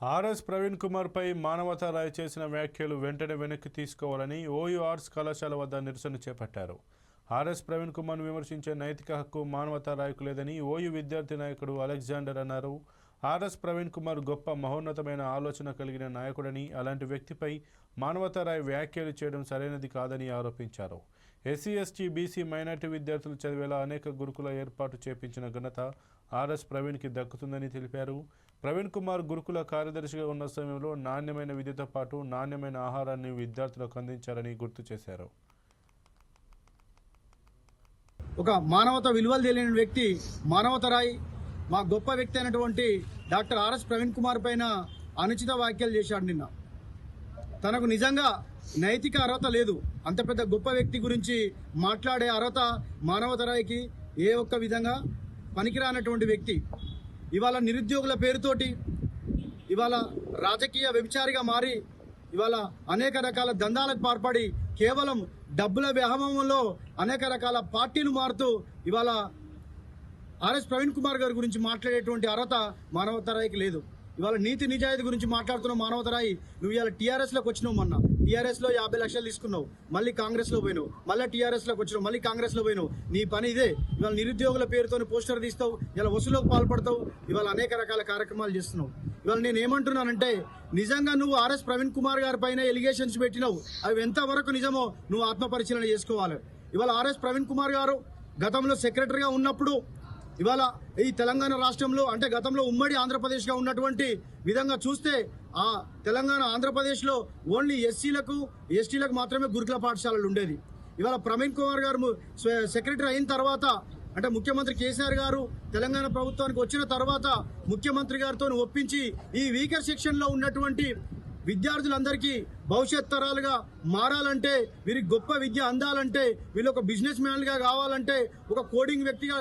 RS Praveen Kumar పై మానవతా రాయ్ చేసిన వ్యాఖ్యలు వెంటనే వెనక్కి తీసుకోవాలని ఓయూ ఆర్ట్స్ కళాశాల వద్ద నిరసన చేపట్టారు. ఆర్ఎస్ ప్రవీణ్ కుమార్ను విమర్శించే నైతిక హక్కు మానవతా రాయ్కు లేదని ఓయూ విద్యార్థి నాయకుడు అలెగ్జాండర్ అన్నారు. ఆర్ఎస్ ప్రవీణ్ కుమార్ గొప్ప మహోన్నతమైన ఆలోచన కలిగిన నాయకుడని అలాంటి వ్యక్తిపై మానవతరాయ్ వ్యాఖ్యలు చేయడం సరైనది కాదని ఆరోపించారు. ఎస్సీ ఎస్టీ బీసీ మైనార్టీ విద్యార్థులు చదివేలా అనేక గురుకుల ఏర్పాటు చేపించిన ఘనత ఆర్ఎస్ ప్రవీణ్కి దక్కుతుందని తెలిపారు. ప్రవీణ్ కుమార్ గురుకుల కార్యదర్శిగా ఉన్న సమయంలో నాణ్యమైన విద్యతో పాటు నాణ్యమైన ఆహారాన్ని విద్యార్థులకు అందించారని గుర్తు చేశారు. ఒక మానవత విలువలు తెలియని వ్యక్తి మానవత రాయ్ మా గొప్ప వ్యక్తి అయినటువంటి డాక్టర్ ఆర్ఎస్ ప్రవీణ్ కుమార్ పైన అనుచిత వ్యాఖ్యలు చేశాడు నిన్న. తనకు నిజంగా నైతిక అర్హత లేదు. అంత పెద్ద గొప్ప వ్యక్తి గురించి మాట్లాడే అర్హత మానవతరాయికి ఏ ఒక్క విధంగా పనికిరానటువంటి వ్యక్తి. ఇవాళ నిరుద్యోగుల పేరుతోటి ఇవాళ రాజకీయ వ్యభిచారిగా మారి ఇవాళ అనేక రకాల దందాలకు పాల్పడి కేవలం డబ్బుల వ్యామోహంలో అనేక రకాల పార్టీలు మారుతూ ఇవాళ ఆర్ఎస్ ప్రవీణ్ కుమార్ గారి గురించి మాట్లాడేటువంటి అర్హత మానవతరాయికి లేదు. ఇవాళ నీతి నిజాయితీ గురించి మాట్లాడుతున్న మానవతరాయి నువ్వు ఇవాళ టీఆర్ఎస్లోకి వచ్చినావు మొన్న. టీఆర్ఎస్లో యాభై లక్షలు తీసుకున్నావు. మళ్ళీ కాంగ్రెస్లో పోయినావు. మళ్ళీ టీఆర్ఎస్లోకి వచ్చినావు. మళ్ళీ కాంగ్రెస్లో పోయినావు. నీ పని ఇదే. ఇవాళ నిరుద్యోగుల పేరుతో పోస్టర్ తీస్తావు. ఇలా వసూలుకు పాల్పడతావు. ఇవాళ అనేక రకాల కార్యక్రమాలు చేస్తున్నావు. ఇవాళ నేను ఏమంటున్నానంటే నిజంగా నువ్వు ఆర్ఎస్ ప్రవీణ్ కుమార్ గారి పైన ఎలిగేషన్స్ పెట్టినావు. అవి ఎంతవరకు నిజమో నువ్వు ఆత్మపరిశీలన చేసుకోవాలి. ఇవాళ ఆర్ఎస్ ప్రవీణ్ కుమార్ గారు గతంలో సెక్రటరీగా ఉన్నప్పుడు ఇవాళ ఈ తెలంగాణ రాష్ట్రంలో అంటే గతంలో ఉమ్మడి ఆంధ్రప్రదేశ్గా ఉన్నటువంటి విధంగా చూస్తే ఆ తెలంగాణ ఆంధ్రప్రదేశ్లో ఓన్లీ ఎస్సీలకు ఎస్టీలకు మాత్రమే గురుకుల పాఠశాలలు ఉండేది. ఇవాళ ప్రవీణ్ కుమార్ గారు సెక్రటరీ అయిన తర్వాత అంటే ముఖ్యమంత్రి కేసీఆర్ గారు తెలంగాణ ప్రభుత్వానికి వచ్చిన తర్వాత ముఖ్యమంత్రి గారితో ఒప్పించి ఈ వీకర్ సెక్షన్లో ఉన్నటువంటి విద్యార్థులందరికీ భవిష్యత్ తరాలుగా మారాలంటే వీరికి గొప్ప విద్య అందాలంటే వీళ్ళు ఒక బిజినెస్ మ్యాన్గా కావాలంటే ఒక కోడింగ్ వ్యక్తిగా